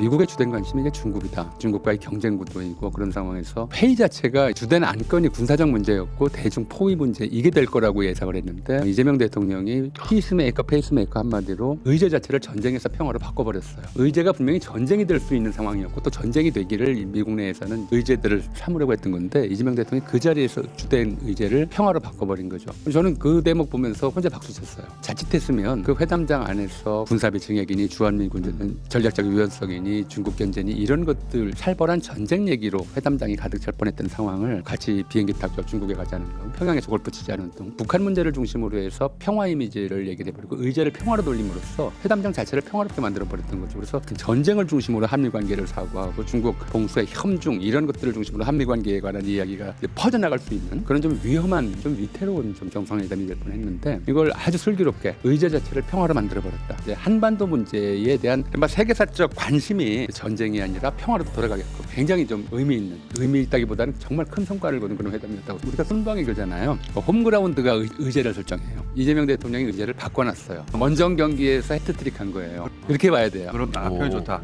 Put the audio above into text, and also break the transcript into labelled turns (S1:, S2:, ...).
S1: 미국의 주된 관심이 이제 중국이다. 중국과의 경쟁 구도이고 그런 상황에서 회의 자체가 주된 안건이 군사적 문제였고 대중 포위 문제 이게 될 거라고 예상을 했는데 이재명 대통령이 피스메이커 페이스메이커 한마디로 의제 자체를 전쟁에서 평화로 바꿔버렸어요. 의제가 분명히 전쟁이 될 수 있는 상황이었고 또 전쟁이 되기를 미국 내에서는 의제들을 삼으려고 했던 건데 이재명 대통령이 그 자리에서 주된 의제를 평화로 바꿔버린 거죠. 저는 그 대목 보면서 혼자 박수 쳤어요. 자칫했으면 그 회담장 안에서 군사비 증액이니 주한미 군대는 전략적 유연성이니 중국 견제니 이런 것들 살벌한 전쟁 얘기로 회담장이 가득 찰 뻔했던 상황을 같이 비행기 타고 중국에 가자는 거, 평양에서 골프 치자는 등 북한 문제를 중심으로 해서 평화 이미지를 얘기를 해버리고 의제를 평화로 돌림으로써 회담장 자체를 평화롭게 만들어 버렸던 거죠. 그래서 그 전쟁을 중심으로 한미 관계를 사고하고 중국 봉쇄 협중 이런 것들을 중심으로 한미 관계에 관한 이야기가 퍼져나갈 수 있는 그런 좀 위험한 좀 위태로운 좀 정상회담이 될 뻔했는데 이걸 아주 슬기롭게 의제 자체를 평화로 만들어 버렸다. 이제 한반도 문제에 대한 세계사적 관심 이 전쟁이 아니라 평화로 돌아가게끔 굉장히 좀 의미 있는 의미 있다기보다는 정말 큰 성과를 거둔 그런 회담이었다고 우리가 순방이 그잖아요. 홈그라운드가 의, 의제를 설정해요. 이재명 대통령이 의제를 바꿔놨어요. 원정 경기에서 해트트릭한 거예요. 이렇게 봐야 돼요.
S2: 그렇다.
S3: 오.
S2: 표현 좋다.